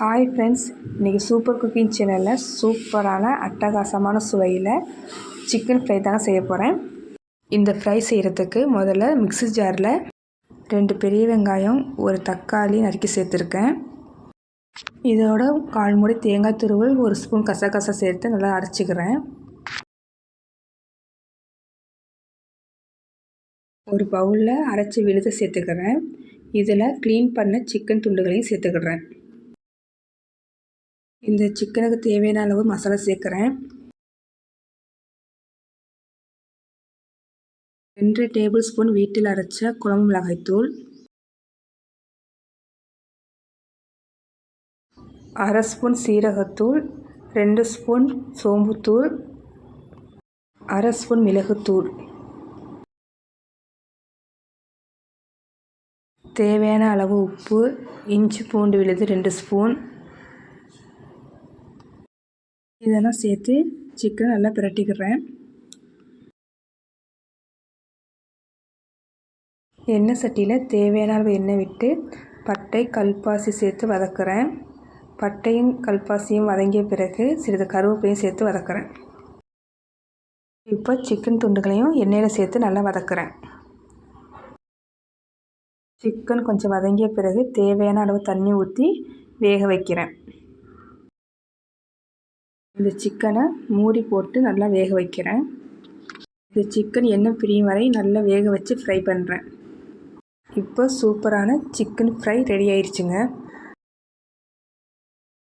Hi friends இன்றைக்கி super cooking சேனலில் சூப்பரான அட்டகாசமான சுவையில் சிக்கன் ஃப்ரை தாங்க செய்ய போகிறேன் இந்த ஃப்ரை செய்கிறதுக்கு முதல்ல மிக்ஸி ஜாரில் ரெண்டு பெரிய வெங்காயம் ஒரு தக்காளி நறுக்கி சேர்த்துருக்கேன். இதோட கால் மூடி தேங்காய் துருவல் ஒரு ஸ்பூன் கசகசா சேர்த்து நல்லா அரைச்சிக்கிறேன். ஒரு பவுலில் அரைச்சி விழுத சேர்த்துக்கிறேன். இதில் க்ளீன் பண்ண சிக்கன் துண்டுகளையும் சேர்த்துக்கிறேன். இந்த சிக்கனுக்கு தேவையான அளவு மசாலா சேர்க்குறேன். ரெண்டு டேபிள் ஸ்பூன் வீட்டில் அரைச்ச குழம்பு மிளகாய்த்தூள் அரை ஸ்பூன் சீரகத்தூள் ரெண்டு ஸ்பூன் சோம்புத்தூள் அரை ஸ்பூன் மிளகுத்தூள் தேவையான அளவு உப்பு இஞ்சி பூண்டு விழுது ரெண்டு ஸ்பூன். இதெல்லாம் சேர்த்து சிக்கனை நல்லா பிரட்டிக்கிறேன். எண்ணெய் சட்டியில் தேவையான அளவு எண்ணெய் விட்டு பட்டை கல்பாசி சேர்த்து வதக்குறேன். பட்டையும் கல்பாசியும் வதங்கிய பிறகு சிறிது கருவேப்பையும் சேர்த்து வதக்குறேன். இப்போ சிக்கன் துண்டுகளையும் எண்ணெயில் சேர்த்து நல்லா வதக்குறேன். சிக்கன் கொஞ்சம் வதங்கிய பிறகு தேவையான அளவு தண்ணி ஊற்றி வேக வைக்கிறேன். இந்த சிக்கனை மூடி போட்டு நல்லா வேக வைக்கிறேன். இந்த சிக்கன் எண்ணெய் பிரியும் வரை நல்லா வேக வச்சு ஃப்ரை பண்ணுறேன் இப்போ சூப்பரான சிக்கன் ஃப்ரை ரெடி ஆயிடுச்சுங்க